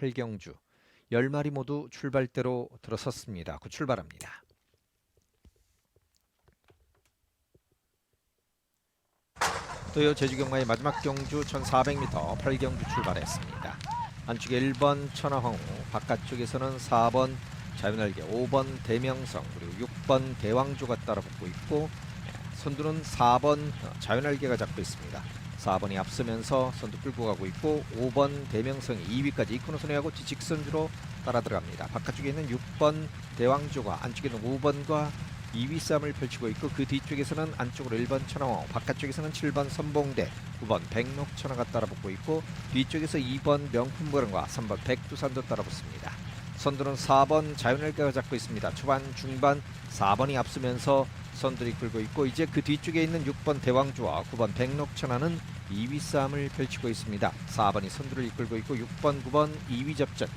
팔경주 10마리 모두 출발대로 들어섰습니다. 그 출발합니다. 또요 제주 경마의 마지막 경주 1400m 8경주 출발했습니다. 안쪽에 1번 천하황우, 바깥쪽에서는 4번 자유날개, 5번 대명성, 그리고 6번 대왕조가 따라붙고 있고 예, 선두는 4번 자유날개가 잡고 있습니다. 4번이 앞서면서 선두 끌고 가고 있고 5번 대명성이 2위까지 이코너 선회하고 직선주로 따라 들어갑니다. 바깥쪽에 있는 6번 대왕조가 안쪽에는 5번과 2위 싸움을 펼치고 있고 그 뒤쪽에서는 안쪽으로 1번 천하왕, 바깥쪽에서는 7번 선봉대, 9번 백록천하가 따라붙고 있고 뒤쪽에서 2번 명품보름과 3번 백두산도 따라붙습니다. 선두는 4번 자연을가가 잡고 있습니다. 초반 중반 4번이 앞서면서 선두를 이끌고 있고 이제 그 뒤쪽에 있는 6번 대왕주와 9번 백록천하는 2위 싸움을 펼치고 있습니다. 4번이 선두를 이끌고 있고 6번 9번 2위 접전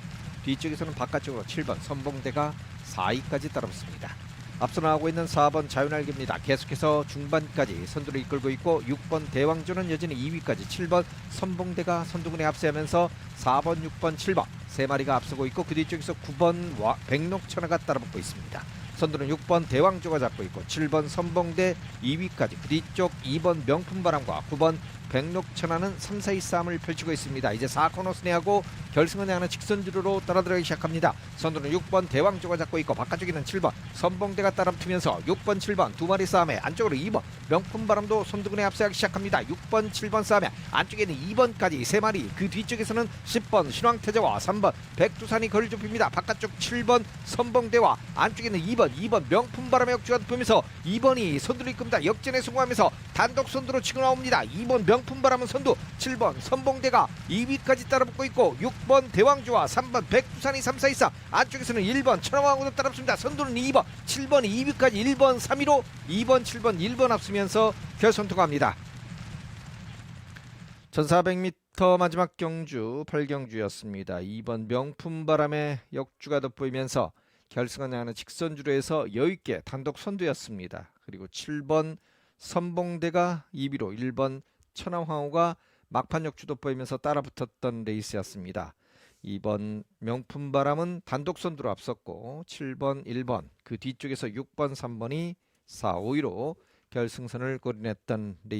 뒤쪽에서는 바깥쪽으로 7번 선봉대가 4위까지 따라붙습니다. 앞서 나가고 있는 4번 자유날개입니다. 계속해서 중반까지 선두를 이끌고 있고 6번 대왕조는 여전히 2위까지 7번 선봉대가 선두군에 앞서면서 4번, 6번, 7번 세 마리가 앞서고 있고 그 뒤쪽에서 9번 와, 백록천하가 따라붙고 있습니다. 선두는 6번 대왕조가 잡고 있고 7번 선봉대 2위까지 그 뒤쪽 2번 명품바람과 9번 백록천하는 3, 4위 싸움을 펼치고 있습니다. 이제 4코너 스네하고 결승을 향하는 직선주로로 따라들어가기 시작합니다. 선두는 6번 대왕조가 잡고 있고 바깥쪽에는 7번 선봉대가 따라붙으면서 6번 7번 두 마리 싸움에 안쪽으로 2번 명품바람도 선두군에 앞서가기 시작합니다. 6번 7번 싸움에 안쪽에는 2번까지 세 마리 그 뒤쪽에서는 10번 신왕태자와 3번 백두산이 거리를 좁힙니다. 바깥쪽 7번 선봉대와 안쪽에는 2번 2번 명품바람의 역주가 덮으면서 2번이 선두를 이끕니다. 역전에 성공하면서 단독 선두로 치고 나옵니다. 2번 명 품바람은 선두 7번 선봉대가 2위까지 따라붙고 있고 6번 대왕주와 3번 백두산이 3, 4, 2, 3 안쪽에서는 1번 천왕왕으로 따라붙습니다. 선두는 2번 7번이 2위까지 1번 3위로 2번 7번 1번 앞서면서 결선 통과합니다. 1400m 마지막 경주 8경주였습니다. 2번 명품 바람의 역주가 돋보이면서 결승을 향하는 직선주로에서 여유있게 단독 선두였습니다. 그리고 7번 선봉대가 2위로 1번 천하황후가 막판 역주 돋보이면서 따라붙었던 레이스였습니다. 2번 명품바람은 단독 선두로 앞섰고 7번 1번 그 뒤쪽에서 6번 3번이 4, 5위로 결승선을 고린했던 레이스